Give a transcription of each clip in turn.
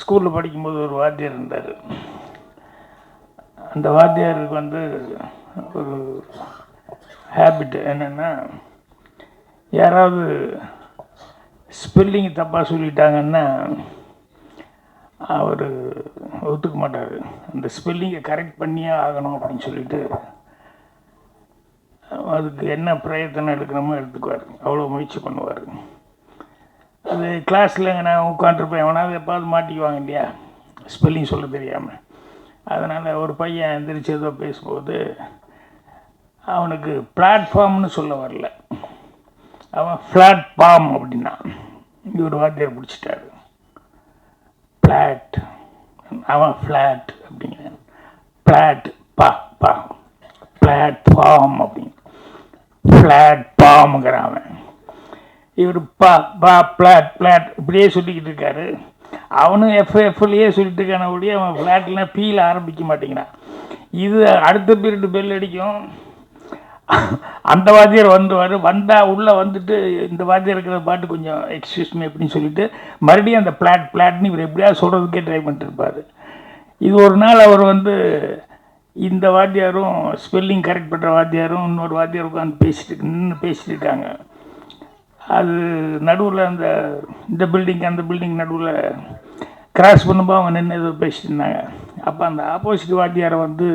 ஸ்கூலில் படிக்கும்போது ஒரு வாத்தியார் இருந்தார். அந்த வாத்தியாருக்கு வந்து ஒரு ஹேபிட் என்னென்னா யாராவது ஸ்பெல்லிங் தப்பாக சொல்லிட்டாங்கன்னா அவர் ஒத்துக்க மாட்டார். அந்த ஸ்பெல்லிங்கை கரெக்ட் பண்ணியே ஆகணும் அப்படின்னு சொல்லிட்டு அதுக்கு என்ன பிரயத்தனம் எடுக்கணுமோ எடுத்துக்குவார். அவ்வளோ முயற்சி பண்ணுவார். அது கிளாஸில் நான் உட்காந்துருப்பேன் எவனாவது எப்பாவது மாட்டிக்குவாங்க இல்லையா? ஸ்பெல்லிங் சொல்ல தெரியாமல் அதனால் ஒரு பையன் எந்திரிச்சு ஏதோ பேசும்போது அவனுக்கு பிளாட்ஃபார்ம்னு சொல்ல வரல. அவன் ஃப்ளாட் பாம் அப்படின்னா இவர் வார்த்தையை பிடிச்சிட்டாரு. பிளாட் அவன் ஃப்ளாட் அப்படிங்கிறான் பிளாட் பா பா. பிளாட்ஃபார்ம் அப்படின்னு. ஃப்ளாட் பாம்ங்கிறான் அவன் இவர் பா பா பிளாட் பிளாட் இப்படியே சொல்லிக்கிட்டு இருக்காரு. அவனும் எஃப் எஃப்லேயே சொல்லிட்டு இருக்கான ஒழிய அவன் ஃப்ளாட்லாம் பீல ஆரம்பிக்க மாட்டேங்கிறான். இது அடுத்த பீரியட் பெல் அடிக்கும். அந்த வாத்தியார் வந்துவார் வந்தால் உள்ளே வந்துட்டு இந்த வாத்தியார் இருக்கிற பாட்டு கொஞ்சம் எக்ஸ்கியூஸ் மீ அப்படின்னு சொல்லிட்டு மறுபடியும் அந்த பிளாட் பிளாட்னு இவர் எப்படியாவது சொல்கிறதுக்கே ட்ரை பண்ணிட்டு இருப்பார். இது ஒரு நாள் அவர் வந்து இந்த வாத்தியாரும் ஸ்பெல்லிங் கரெக்ட் பண்ணுற வாத்தியாரும் இன்னொரு வாத்தியார் உட்காந்து பேசிட்டு நின்று பேசிட்டு இருக்காங்க. அது நடுவில் அந்த இந்த பில்டிங் அந்த பில்டிங் நடுவில் கிராஸ் பண்ணும்போது அவங்க நின்று ஏதோ பேசிட்டு இருந்தாங்க அப்போ அந்த ஆப்போசிட் வாத்தியாரை வந்து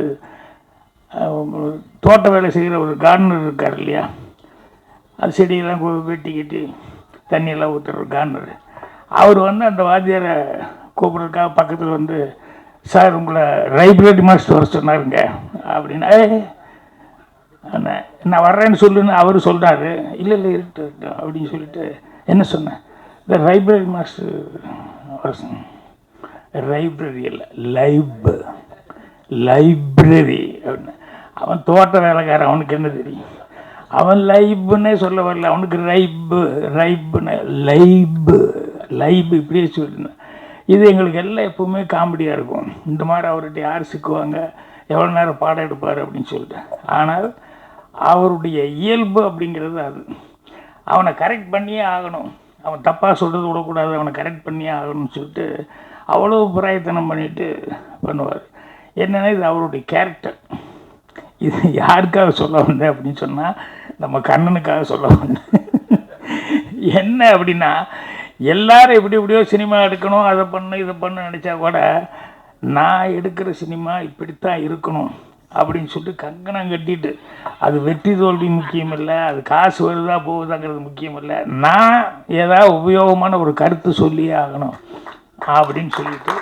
தோட்ட வேலை செய்கிற ஒரு கார்டனர் இருக்கார் இல்லையா? அது செடியெல்லாம் வெட்டி கட்டி தண்ணியெல்லாம் ஊற்றுற ஒரு அவர் வந்து அந்த வாத்தியாரை கூப்பிட்றதுக்காக பக்கத்தில் வந்து சார் உங்களை லைப்ரரி மாஸ்டர் வர சொன்னாருங்க. அப்படின்னா நான் வர்றேன்னு சொல்லுன்னு அவர் சொல்கிறாரு இல்லை இல்லை இருக்கட்டும் இருக்கட்டும் அப்படின்னு சொல்லிட்டு என்ன சொன்னேன்? இந்த லைப்ரரி மாஸ்டர் லைப்ரரி இல்லை லைப் லைப்ரரி அப்படின்னு. அவன் தோட்ட வேலைக்காரன் அவனுக்கு என்ன தெரியும்? அவன் லைப்புன்னே சொல்ல வரல. அவனுக்கு ரைப்பு ரைப்புன்னு லைப்பு லைப் இப்படியே சொல்லிருந்தேன். இது எங்களுக்கு எல்லாம் எப்பவுமே காமெடியாக இருக்கும். இந்த மாதிரி அவர்கிட்ட யார் சிக்குவாங்க? எவ்வளோ நேரம் பாடம் எடுப்பார் அப்படின்னு சொல்லிட்டு. ஆனால் அவருடைய இயல்பு அப்படிங்கிறது அது. அவனை கரெக்ட் பண்ணியே ஆகணும். அவன் தப்பாக சொல்கிறது விடக்கூடாது. அவனை கரெக்ட் பண்ணியே ஆகணும்னு சொல்லிட்டு அவ்வளோ பிரயத்தனம் பண்ணிட்டு பண்ணுவார். என்னென்னா இது அவருடைய கேரக்டர் இது யாருக்காக சொல்ல வந்தேன் அப்படின்னு சொன்னால் நம்ம கண்ணனுக்காக சொல்ல வந்தேன் என்ன அப்படின்னா எல்லாரும் எப்படி எப்படியோ சினிமா எடுக்கணும் அதை பண்ணு இதை பண்ணு நினச்சா கூட நான் எடுக்கிற சினிமா இப்படித்தான் இருக்கணும். அப்படின்னு சொல்லிட்டு கங்கணம் கட்டிட்டு அது வெற்றி தோல்வி முக்கியம் இல்லை அது காசு வருதா போகுதாங்கிறது முக்கியம் இல்லை நான் ஏதாவது உபயோகமான ஒரு கருத்து சொல்லியே ஆகணும் அப்படின்னு சொல்லிட்டு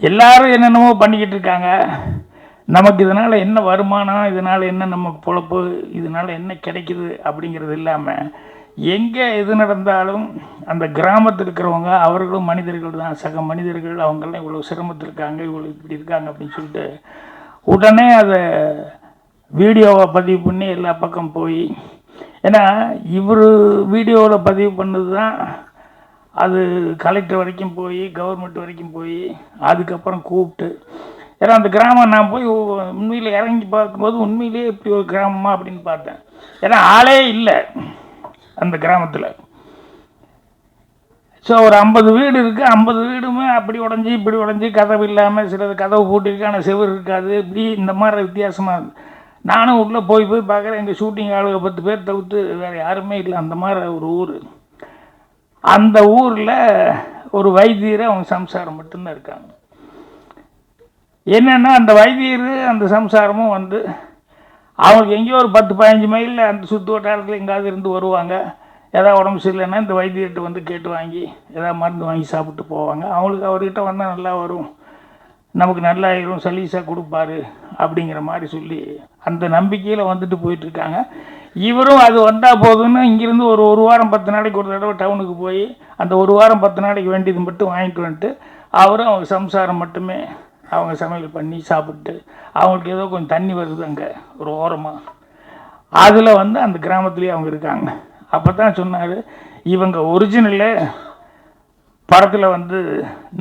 எல்லாரும் என்னென்னமோ பண்ணிக்கிட்டு இருக்காங்க. நமக்கு இதனால் என்ன வருமானம் இதனால் என்ன நமக்கு பொழப்பு இதனால் என்ன கிடைக்குது அப்படிங்கிறது இல்லாமல் எங்கே எது நடந்தாலும் அந்த கிராமத்தில் இருக்கிறவங்க அவர்களும் மனிதர்கள் தான். சக மனிதர்கள் அவங்கெல்லாம் இவ்வளோ சிரமத்தில் இருக்காங்க இவ்வளோ இப்படி இருக்காங்க அப்படின்னு சொல்லிட்டு உடனே அதை வீடியோவை பதிவு பண்ணி எல்லா பக்கம் போய் ஏன்னா இவர் வீடியோவில் பதிவு பண்ணது தான் அது கலெக்டர் வரைக்கும் போய் கவர்மெண்ட் வரைக்கும் போய் அதுக்கப்புறம் கூப்பிட்டு. ஏன்னா அந்த கிராமம் நான் போய் உண்மையில் இறங்கி பார்க்கும்போது உண்மையிலேயே இப்படி ஒரு கிராமமா அப்படின்னு பார்த்தேன். ஏன்னா ஆளே இல்லை. அந்த கிராமத்தில். ஸோ ஒரு ஐம்பது வீடு இருக்குது ஐம்பது வீடுமே அப்படி உடஞ்சி இப்படி உடஞ்சி கதவு இல்லாமல் சிலது கதவு பூட்டிருக்கு ஆனால் இருக்காது. இப்படி இந்த மாதிரி வித்தியாசமாக இருக்குது நானும் உள்ளே போய் போய் பார்க்குறேன். எங்கள் ஷூட்டிங் ஆளுக பத்து பேர் தவிர்த்து வேறு யாருமே இல்லை. அந்த மாதிரி ஒரு ஊர். அந்த ஊரில் ஒரு வைத்தியர் அவங்க சம்சாரம் மட்டும்தான் இருக்காங்க. என்னென்னா அந்த வைத்தியர் அந்த சம்சாரமும் வந்து அவங்களுக்கு எங்கேயோ ஒரு பத்து பதினஞ்சு மைலில் அந்த சுற்று வட்டாரத்தில் எங்கேயாவது இருந்து வருவாங்க. ஏதாவது உடம்பு சரியில்லைன்னா இந்த வைத்தியர்கிட்ட வந்து கேட்டு வாங்கி ஏதாவது மருந்து வாங்கி சாப்பிட்டு போவாங்க. அவங்களுக்கு அவர்கிட்ட வந்தால் நல்லா வரும். நமக்கு நல்லா ஆயிரும் சலீஸாக கொடுப்பாரு அப்படிங்கிற மாதிரி சொல்லி அந்த நம்பிக்கையில் வந்துட்டு போயிட்டுருக்காங்க. இவரும் அது வந்தால் போதும்னு இங்கேருந்து ஒரு ஒரு வாரம் பத்து நாளைக்கு ஒரு தடவை டவுனுக்கு போய் அந்த ஒரு வாரம் பத்து நாளைக்கு வேண்டியது மட்டும் வாங்கிட்டு வந்துட்டு அவரும் அவங்க சம்சாரம் மட்டுமே அவங்க சமையல் பண்ணி சாப்பிட்டு அவங்களுக்கு ஏதோ கொஞ்சம் தண்ணி வருது அங்கே ஒரு ஓரமாக அதில் வந்து அந்த கிராமத்துலேயே அவங்க இருக்காங்க. அப்போ தான் சொன்னார் இவங்க ஒரிஜினலே படத்தில் வந்து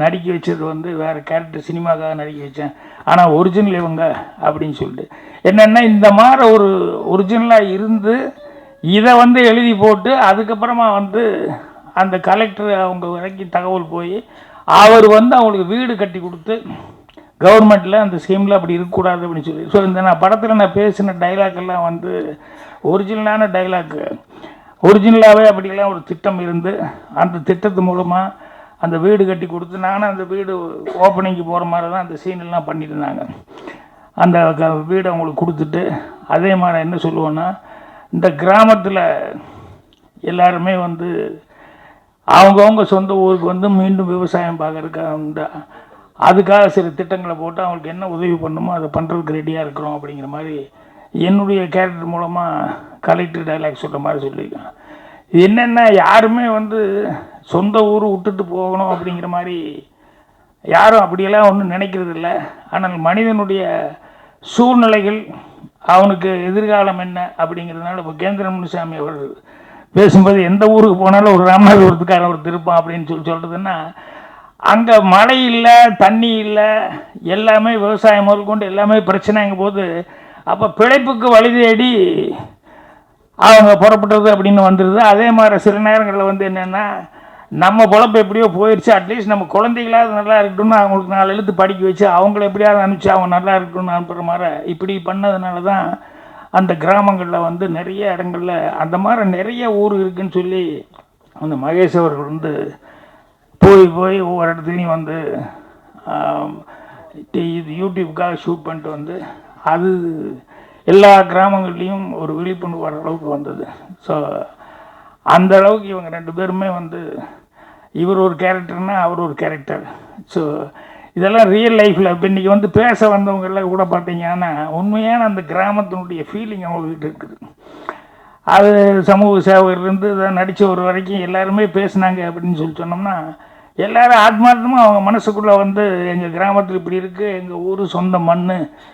நடிக்க வச்சது வந்து வேறு கேரக்டர் சினிமாக்காக நடிக்க வச்சேன். ஆனால் ஒரிஜினல் இவங்க அப்படின்னு சொல்லிட்டு. என்னென்னா இந்த மாதிரி ஒரு ஒரிஜினலாக இருந்து இதை வந்து எழுதி போட்டு அதுக்கப்புறமா வந்து அந்த கலெக்டர் அவங்க வரைக்கும் தகவல் போய் அவர் வந்து அவங்களுக்கு வீடு கட்டி கொடுத்து கவர்மெண்ட்டில் அந்த ஸ்கீமில் அப்படி இருக்கக்கூடாது அப்படின்னு சொல்லி. ஸோ இந்த நான் படத்தில் நான் பேசின டைலாக் எல்லாம் வந்து ஒரிஜினலான டைலாக்கு ஒரிஜினலாகவே அப்படிலாம் ஒரு திட்டம் இருந்து அந்த திட்டத்து மூலமாக அந்த வீடு கட்டி கொடுத்து நானும் அந்த வீடு ஓப்பனிங்க்கு போகிற மாதிரி தான் அந்த சீனெல்லாம் பண்ணியிருந்தாங்க. அந்த க- வீடு அவங்களுக்கு கொடுத்துட்டு அதே மாதிரி என்ன சொல்லுவோன்னா இந்த கிராமத்தில் எல்லாருமே வந்து அவங்கவுங்க சொந்த ஊருக்கு வந்து மீண்டும் விவசாயம் பார்க்குறதுக்காக உண்டு அதுக்காக சில திட்டங்களை போட்டு அவங்களுக்கு என்ன உதவி பண்ணுமோ அதை பண்ணுறதுக்கு ரெடியாக இருக்கிறோம் அப்படிங்கிற மாதிரி என்னுடைய கேரக்டர் மூலமாக கலெக்டர் டைலாக் சொல்கிற மாதிரி சொல்லியிருக்கேன் என்னென்ன என்னென்னா யாருமே வந்து சொந்த ஊர் விட்டுட்டு போகணும் அப்படிங்கிற மாதிரி யாரும் அப்படியெல்லாம் ஒன்றும் நினைக்கிறது இல்லை. ஆனால் மனிதனுடைய சூழ்நிலைகள் அவனுக்கு எதிர்காலம் என்ன அப்படிங்கிறதுனால இப்போ கேந்திர முனுசாமி அவர் பேசும்போது எந்த ஊருக்கு போனாலும் ஒரு ராமநாதபுரத்துக்காரன் ஒரு திருப்பம் அப்படின்னு சொல்லி சொல்கிறதுன்னா அங்கே மழை இல்லை தண்ணி இல்லை எல்லாமே விவசாயம் முதற்கொண்டு எல்லாமே பிரச்சனைங்கும் போது அப்போ பிழைப்புக்கு வழி தேடி அவங்க புறப்பட்டது அப்படின்னு வந்துடுது அதே மாதிரி சில நேரங்களில் வந்து என்னென்னா நம்ம பொழப்பு எப்படியோ போயிடுச்சு அட்லீஸ்ட் நம்ம குழந்தைகளாவது நல்லா இருக்கட்டும்னு அவங்களுக்கு நாலு எழுத்து படிக்க வச்சு அவங்கள எப்படியாவது அனுப்பிச்சு அவங்க நல்லா இருக்கணும்னு அனுப்புகிற மாதிரி இப்படி பண்ணதுனால தான் அந்த கிராமங்களில் வந்து நிறைய இடங்கள்ல அந்த மாதிரி நிறைய ஊர் இருக்குதுன்னு சொல்லி அந்த மகேஷ் அவர்கள் வந்து போய் போய் ஒவ்வொரு இடத்துலையும் வந்து டி- இது யூடியூப்காக ஷூட் பண்ணிட்டு வந்து அது எல்லா கிராமங்கள்லேயும் ஒரு விழிப்புணர்வு வர அளவுக்கு வந்தது. ஸோ அந்த அளவுக்கு இவங்க ரெண்டு பேருமே வந்து இவர் ஒரு கேரக்டர்னா அவர் ஒரு கேரக்டர். ஸோ இதெல்லாம் ரியல் லைஃப்பில் இப்போ இன்றைக்கி வந்து பேச வந்தவங்கெல்லாம் கூட பார்த்தீங்கன்னா உண்மையான அந்த கிராமத்தினுடைய ஃபீலிங் அவங்கக்கிட்ட இருக்குது. அது சமூக சேவகர்லேருந்து இதை நடித்த ஒரு வரைக்கும் எல்லாருமே பேசுனாங்க அப்படின்னு சொல்லி சொன்னோம்னா எல்லாரும் ஆத்மார்த்தமாக அவங்க மனசுக்குள்ளே வந்து எங்கள் கிராமத்தில் இப்படி இருக்குது எங்கள் ஊர் சொந்த மண்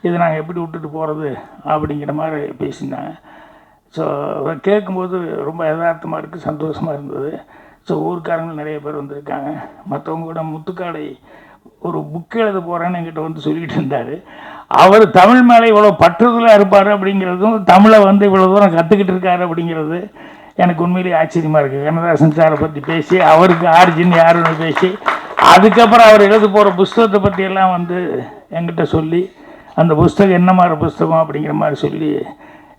இதை நாங்கள் எப்படி விட்டுட்டு போகிறது அப்படிங்கிற மாதிரி பேசினாங்க. ஸோ கேட்கும்போது ரொம்ப யதார்த்தமாக இருக்குது சந்தோஷமாக இருந்தது. ஸோ ஊர்க்காரங்க நிறைய பேர் வந்திருக்காங்க. மற்றவங்க கூட முத்துக்காடை ஒரு புக் எழுத போகிறேன்னு என்கிட்ட வந்து சொல்லிட்டு இருந்தார். அவர் தமிழ் மேலே இவ்வளோ பற்றுதலாக இருப்பார் அப்படிங்கிறதும் தமிழை வந்து இவ்வளோ தூரம் கற்றுக்கிட்டு இருக்காரு அப்படிங்கிறது எனக்கு உண்மையிலேயே ஆச்சரியமாக இருக்குது கண்ணதாசன் சாரை பற்றி பேசி அவருக்கு ஆரிஜின் யாருன்னு பேசி அதுக்கப்புறம் அவர் எழுத போகிற புஸ்தகத்தை பற்றியெல்லாம் வந்து என்கிட்ட சொல்லி அந்த புஸ்தகம் என்ன மாதிரி புஸ்தகம் அப்படிங்கிற மாதிரி சொல்லி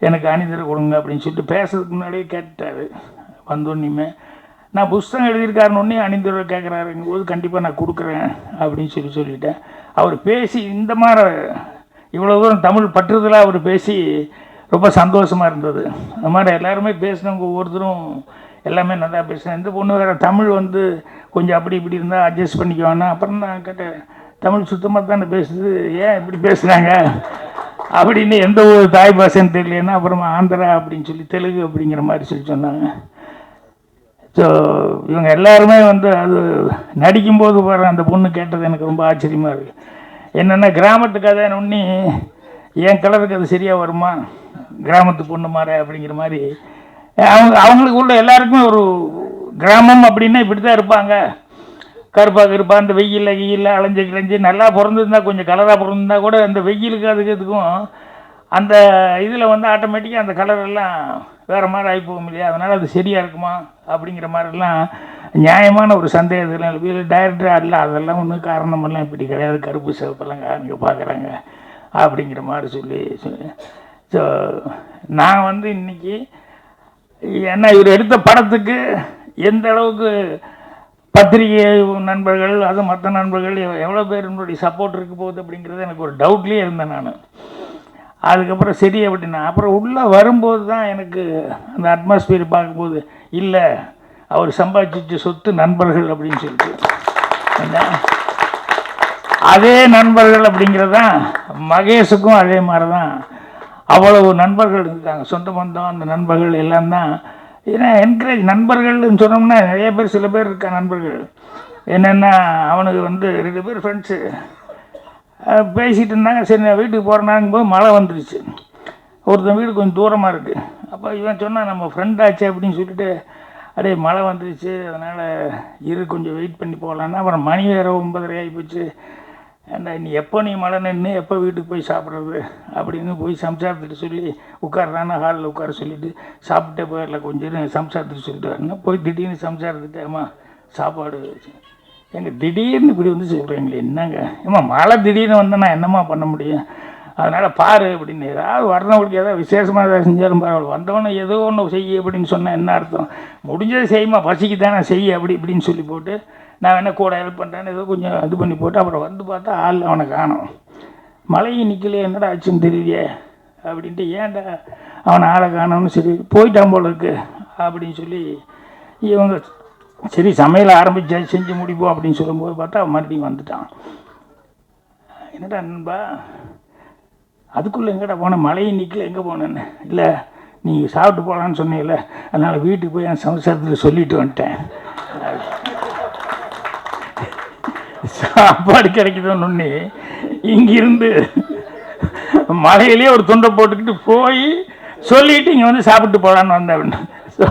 எனக்கு அணிதர கொடுங்க அப்படின்னு சொல்லிட்டு பேசுறதுக்கு முன்னாடியே கேட்டார் வந்தோன்னே நான் புஸ்தகம் எழுதியிருக்காருன்னு அணிந்துரை கேட்குறாருங்கும் போது கண்டிப்பாக நான் கொடுக்குறேன் அப்படின்னு சொல்லி சொல்லிட்டேன். அவர் பேசி இந்த மாதிரி இவ்வளோ தூரம் தமிழ் பற்றுதலாக அவர் பேசி ரொம்ப சந்தோஷமாக இருந்தது. அந்த மாதிரி எல்லாருமே பேசினவங்க ஒவ்வொருத்தரும் எல்லாமே நல்லா பேசினேன். இந்த பொண்ணு வேறு தமிழ் வந்து கொஞ்சம் அப்படி இப்படி இருந்தால் அட்ஜஸ்ட் பண்ணிக்குவானா அப்புறம் நான் கேட்டேன் தமிழ் சுத்தமாக தானே பேசுது? ஏன் இப்படி பேசுகிறாங்க அப்படின்னு எந்த ஒரு தாய் பாஷைன்னு தெரியலன்னா அப்புறமா ஆந்திரா அப்படின்னு சொல்லி தெலுங்கு அப்படிங்கிற மாதிரி சொல்லி சொன்னாங்க. ஸோ இவங்க எல்லாருமே வந்து அது நடிக்கும்போது பாரு அந்த பொண்ணு கேட்டது எனக்கு ரொம்ப ஆச்சரியமாக இருக்குது என்னென்னா கிராமத்து கதை ஒன்றி என் கலருக்கு அது சரியாக வருமா? கிராமத்து பொண்ணு மாற அப்படிங்கிற மாதிரி. அவங்க அவங்களுக்கு உள்ள எல்லாருக்குமே ஒரு கிராமம் அப்படின்னா இப்படி தான் இருப்பாங்க. கருப்பாக கருப்பாக அந்த வெயிலில் வெயிலில் அலைஞ்சு கிளைஞ்சு நல்லா பிறந்திருந்தா கொஞ்சம் கலராக பிறந்திருந்தா கூட அந்த வெயிலுக்கு அதுக்கு இதுக்கும் அந்த இதில் வந்து ஆட்டோமேட்டிக்காக அந்த கலர் எல்லாம் வேறு மாதிரி ஆகி போகும் இல்லையா? அதனால் அது சரியாக இருக்குமா? அப்படிங்கிற மாதிரிலாம் நியாயமான ஒரு சந்தேகத்தில் இல்லை. டைரக்டர் அல்ல அதெல்லாம் ஒன்றும் காரணமெல்லாம் இப்படி கிடையாது. கருப்பு சிவப்பெல்லாம் இங்கே பார்க்குறாங்க. அப்படிங்கிற மாதிரி சொல்லி ஸோ நான் வந்து இன்னைக்கு என்ன இவர் எடுத்த படத்துக்கு எந்த அளவுக்கு பத்திரிகை நண்பர்கள் அது மற்ற நண்பர்கள் எவ்வளோ எவ்வளோ என்னுடைய சப்போர்ட் இருக்க போகுது அப்படிங்கிறது எனக்கு ஒரு டவுட்லேயே இருந்தேன் நான். அதுக்கப்புறம் சரி அப்படின்னா அப்புறம் உள்ளே வரும்போது தான் எனக்கு அந்த அட்மாஸ்பியர் பார்க்கும்போது இல்லை அவர் சம்பாதிச்ச சொத்து நண்பர்கள் அப்படின்னு சொல்லிட்டு. என்ன? அதே நண்பர்கள் அப்படிங்கிறது தான் மகேஷுக்கும் அதே மாதிரி தான் அவ்வளவு நண்பர்கள் இருக்காங்க சொந்த பந்தம் அந்த நண்பர்கள் எல்லாம் தான் ஏன்னா என்கரேஜ் நண்பர்கள்னு சொன்னோம்னா நிறைய பேர் சில பேர் இருக்கா நண்பர்கள்? என்னென்னா அவனுக்கு வந்து ரெண்டு பேர் ஃப்ரெண்ட்ஸு பேசிகிட்டு இருந்தாங்க. சரி நான் வீட்டுக்கு போகிறேன்னாங்கும் போது மழை வந்துருச்சு. ஒருத்தன் வீடு கொஞ்சம் தூரமாக இருக்குது அப்போ இவன் சொன்னான் நம்ம ஃப்ரெண்ட் ஆச்சு அப்படின்னு சொல்லிட்டு அப்படியே மழை வந்துருச்சு. அதனால் இரு கொஞ்சம் வெயிட் பண்ணி போகலான்னா அப்புறம் மணி வேறு ஒன்பதரை ஆகி போச்சு. ஏண்டா நீ எப்போ நீ மழை நின்று எப்போ வீட்டுக்கு போய் சாப்பிட்றது? அப்படின்னு போய் சம்சாரத்துட்டு சொல்லி உட்கார்றான ஹாலில் உட்கார சொல்லிட்டு சாப்பிட்டே போயிடல கொஞ்சம் சம்சாரத்துட்டு சொல்லிட்டு வரணும் போய் திடீர்னு சம்சாரத்துட்டு அம்மா சாப்பாடு எங்க திடீர்னு இப்படி வந்து சொல்கிறீங்களே என்னங்க? ஏம்மா மழை திடீர்னு வந்தா நான் என்னம்மா பண்ண முடியும்? அதனால் பாரு அப்படின்னு ஏதாவது வர்றவங்களுக்கு ஏதாவது விசேஷமாக ஏதாவது செஞ்சாலும் பரவாயில்ல. வந்தவொடனே ஏதோ ஒன்று செய்ய அப்படின்னு சொன்னால் என்ன அர்த்தம்? முடிஞ்சதை செய்யுமா பசிக்கு தானே செய்ய அப்படி இப்படின்னு சொல்லி போட்டு நான் வேணால் கூட ஹெல்ப் பண்ணுறேன்னு ஏதோ கொஞ்சம் இது பண்ணி போட்டு அப்புறம் வந்து பார்த்தா ஆள் அவனை காணும். மழையும் நிற்கலையே என்னடா ஆச்சுன்னு தெரியலையே அப்படின்ட்டு ஏன்டா அவனை ஆளை காணோம்னு சரி போயிட்டான் போல இருக்கு அப்படின்னு சொல்லி இவங்க சரி சமையல் ஆரம்பிச்சா செஞ்சு முடிப்போம் அப்படின்னு சொல்லும்போது பார்த்தா மறுபடியும் வந்துட்டான். என்னடா நண்பா அதுக்குள்ளே எங்கடா போனேன் மழையும் நிற்கல எங்கே போனேன்னு? இல்லை நீங்கள் சாப்பிட்டு போகலான்னு சொன்னீங்கல்ல அதனால் வீட்டுக்கு போய் என் சம்சாரத்தில் சொல்லிட்டு வந்துட்டேன். சாப்பாடு கிடைக்குதுன்னு இங்கிருந்து மலையிலேயே ஒரு துண்டை போட்டுக்கிட்டு போய் சொல்லிட்டு இங்கே வந்து சாப்பிட்டு போகலான்னு வந்தேன் ஸோ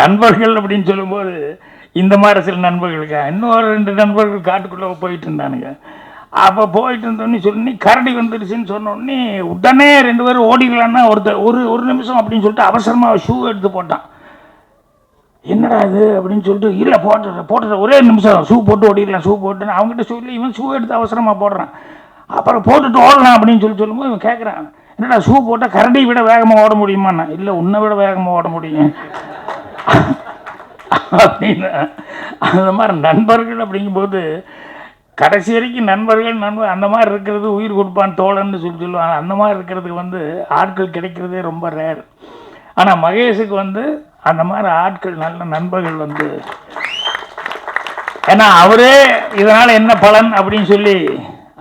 நண்பர்கள் அப்படின்னு சொல்லும்போது இந்த மாதிரி சில நண்பர்களுக்கா? இன்னொரு ரெண்டு நண்பர்கள் காட்டுக்குள்ளே போயிட்டு இருந்தானுங்க. அப்போ போயிட்டு இருந்தோடனே சொல்லி கரடி வந்துருச்சுன்னு சொன்னோடனே உடனே ரெண்டு பேரும் ஓடிக்கலான்னா ஒருத்தர் ஒரு ஒரு நிமிஷம் அப்படின்னு சொல்லிட்டு அவசரமாக ஷூ எடுத்து போட்டான். என்னடா இது அப்படின்னு சொல்லிட்டு இல்லை போட்டு போட்டு ஒரே நிமிஷம் ஷூ போட்டு ஓடிடலாம் ஷூ போட்டுன்னு அவங்ககிட்ட சொல்லி இவன் ஷூ எடுத்து அவசரமாக போடுறான். அப்புறம் போட்டுட்டு ஓடலாம் அப்படின்னு சொல்லி சொல்லும்போது இவன் கேட்குறான் என்னடா ஷூ போட்டால் கரண்டி விட வேகமாக ஓட முடியுமாண்ணா இல்லை உன்னை விட வேகமாக ஓட முடியும் அப்படின்னு அந்த மாதிரி நண்பர்கள் அப்படிங்கும்போது கடைசி வரைக்கும் நண்பர்கள் நண்பர் அந்த மாதிரி இருக்கிறது உயிர் கொடுப்பான் தோழன்னு சொல்லி சொல்லுவாங்க. அந்த மாதிரி இருக்கிறதுக்கு வந்து ஆட்கள் கிடைக்கிறதே ரொம்ப ரேர் ஆனால் மகேஷுக்கு வந்து அந்த மாதிரி ஆட்கள் நல்ல நண்பர்கள் வந்து ஏன்னா அவரே இதனால் என்ன பலன் அப்படின்னு சொல்லி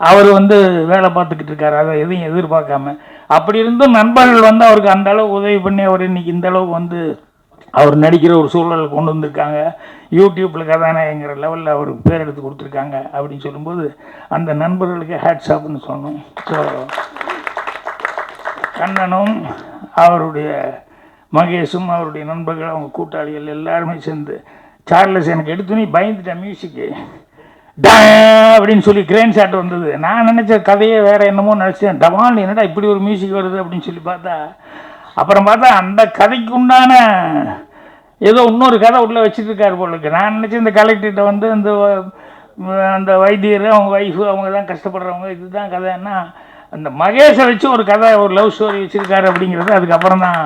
அவர் வந்து வேலை பார்த்துக்கிட்டு இருக்காரு. அதை எதையும் எதிர்பார்க்காம. அப்படி இருந்தும் நண்பர்கள் வந்து அவருக்கு அந்த அளவு உதவி பண்ணி அவர் இன்னைக்கு இந்த அளவுக்கு வந்து அவர் நடிக்கிற ஒரு சூழல் கொண்டு வந்திருக்காங்க. யூடியூப்பில் கதாநாயகங்கிற லெவலில் அவருக்கு பேர் எடுத்து கொடுத்துருக்காங்க அப்படின்னு சொல்லும்போது அந்த நண்பர்களுக்கு ஹேட்ஸ் ஆப்னு சொன்னோம். ஸோ கண்ணனும் அவருடைய மகேஷும் அவருடைய நண்பர்கள் அவங்க கூட்டாளிகள் எல்லாருமே சேர்ந்து சார்லஸ் எனக்கு எடுத்துனே பயந்துட்டேன் மியூசிக்கு டா அப்படின்னு சொல்லி கிரேன் ஷாட் வந்தது. நான் நினச்ச கதையே வேற என்னமோ நினச்சேன். டவான் என்னடா இப்படி ஒரு மியூசிக் வருது? அப்படின்னு சொல்லி பார்த்தா அப்புறம் பார்த்தா அந்த கதைக்கு உண்டான ஏதோ இன்னொரு கதை உள்ளே வச்சுட்டு போல இருக்கு. நான் நினச்சேன் இந்த கலெக்டர்கிட்ட வந்து இந்த அந்த வைத்தியர் அவங்க ஒய்ஃபு அவங்க தான் கஷ்டப்படுறவங்க இதுதான் கதைன்னா அந்த மகேஷை வச்சு ஒரு கதை ஒரு லவ் ஸ்டோரி வச்சுருக்காரு அப்படிங்கிறது அதுக்கப்புறம் தான்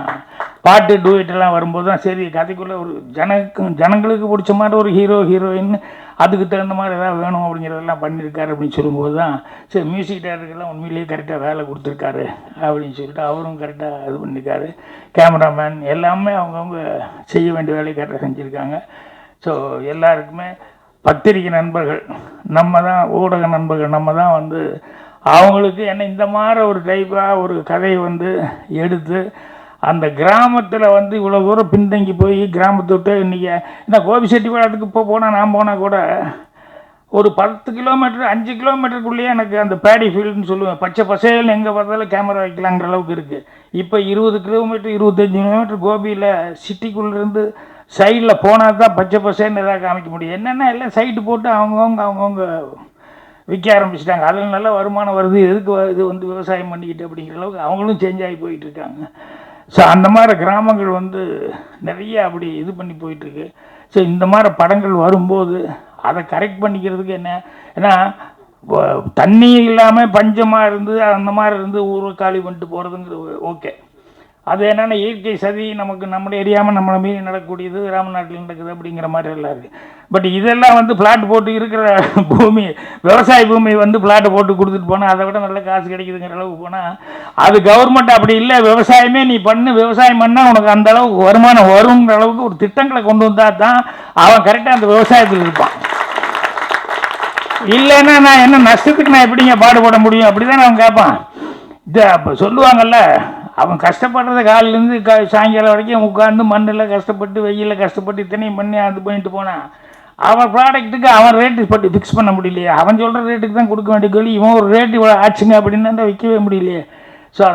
பாட்டு டூயிட்டெல்லாம் வரும்போது தான் சரி கதைக்குள்ளே ஒரு ஜனக்கு ஜனங்களுக்கு பிடிச்ச மாதிரி ஒரு ஹீரோ ஹீரோயின் அதுக்கு தகுந்த மாதிரி எதாவது வேணும் அப்படிங்கிறதெல்லாம் பண்ணியிருக்காரு அப்படின்னு சொல்லும்போது தான் சரி மியூசிக் டைரக்டர்லாம் உண்மையிலேயே கரெக்டாக வேலை கொடுத்துருக்காரு அப்படின்னு சொல்லிட்டு அவரும் கரெக்டாக இது பண்ணியிருக்காரு. கேமராமேன் எல்லாமே அவங்கவுங்க செய்ய வேண்டிய வேலையை கரெக்டாக செஞ்சுருக்காங்க. ஸோ எல்லாருக்குமே பத்திரிகை நண்பர்கள் நம்ம தான் ஊடக நண்பர்கள் நம்ம தான் வந்து அவங்களுக்கு என்ன இந்த மாதிரி ஒரு டைப்பாக ஒரு கதையை வந்து எடுத்து அந்த கிராமத்தில் வந்து இவ்வளோ தூரம் பின்தங்கி போய் கிராமத்தை விட்டு இன்றைக்கி என்ன கோபிச்செட்டிப்பாளத்துக்கு இப்போ போனால் நான் போனால் கூட ஒரு பத்து கிலோமீட்டர் அஞ்சு கிலோமீட்டருக்குள்ளேயே எனக்கு அந்த பேடி ஃபீல்டுன்னு சொல்லுவேன். பச்சை பசையில் எங்கே பார்த்தாலும் கேமரா வைக்கலாங்கிற அளவுக்கு இருக்குது இப்போ இருபது கிலோமீட்டர் இருபத்தஞ்சி கிலோமீட்டர் கோபியில் சிட்டிக்குள்ளேருந்து சைடில் போனால் தான் பச்சை பசைன்னு எதாவது காமிக்க முடியும். என்னென்னா எல்லாம் சைட்டு போட்டு அவங்கவுங்க அவங்கவுங்க விற்க ஆரம்பிச்சிட்டாங்க. அதில் நல்ல வருமானம் வருது. எதுக்கு இது வந்து விவசாயம் பண்ணிக்கிட்டு அப்படிங்கிற அளவுக்கு அவங்களும் சேஞ்ச் ஆகி போயிட்டுருக்காங்க ஸோ அந்த மாதிரி கிராமங்கள் வந்து நிறைய அப்படி இது பண்ணி போயிட்டுருக்கு. ஸோ இந்த மாதிரி படங்கள் வரும்போது அதை கரெக்ட் பண்ணிக்கிறதுக்கு என்ன? ஏன்னா தண்ணி இல்லாமல் பஞ்சமாக இருந்து அந்த மாதிரி இருந்து ஊரை காலி பண்ணிட்டு போகிறதுங்கிறது ஓகே அது என்னென்னா இயற்கை சதி நமக்கு நம்மளை அறியாமல் நம்மளை மீறி நடக்கக்கூடியது ராமநாட்டில் நடக்குது அப்படிங்கிற மாதிரி எல்லாம் இருக்குது பட் இதெல்லாம் வந்து பிளாட் போட்டு இருக்கிற பூமி விவசாய பூமி வந்து பிளாட்டை போட்டு கொடுத்துட்டு போனால் அதை விட நல்ல காசு கிடைக்குதுங்கிற அளவுக்கு போனால் அது கவர்மெண்ட் அப்படி இல்லை. விவசாயமே நீ பண்ணு விவசாயம் பண்ணால் உனக்கு அந்த அளவுக்கு வருமானம் வருங்கிற அளவுக்கு ஒரு திட்டங்களை கொண்டு வந்தால் தான் அவன் கரெக்டாக அந்த விவசாயத்தில் இருப்பான். இல்லைன்னா நான் என்ன நஷ்டத்துக்கு நான் எப்படிங்க பாடுபட முடியும்? அப்படிதான் அவன் கேட்பான் இது அப்போ சொல்லுவாங்கல்ல அவன் கஷ்டப்படுறத காலிலேருந்து க சாயங்காலம் வரைக்கும் உட்காந்து மண்ணில் கஷ்டப்பட்டு வெயிலில் கஷ்டப்பட்டு இத்தனையும் பண்ணி அது பண்ணிட்டு போனான். அவன் ப்ராடக்ட்டுக்கு அவன் ரேட்டு பட்டு ஃபிக்ஸ் பண்ண முடியலையே. அவன் சொல்கிற ரேட்டுக்கு தான் கொடுக்க வேண்டிய கேள்வி. இவன் ஒரு ரேட்டு இவ்வளோ ஆச்சுங்க அப்படின்னு விற்கவே முடியலையே.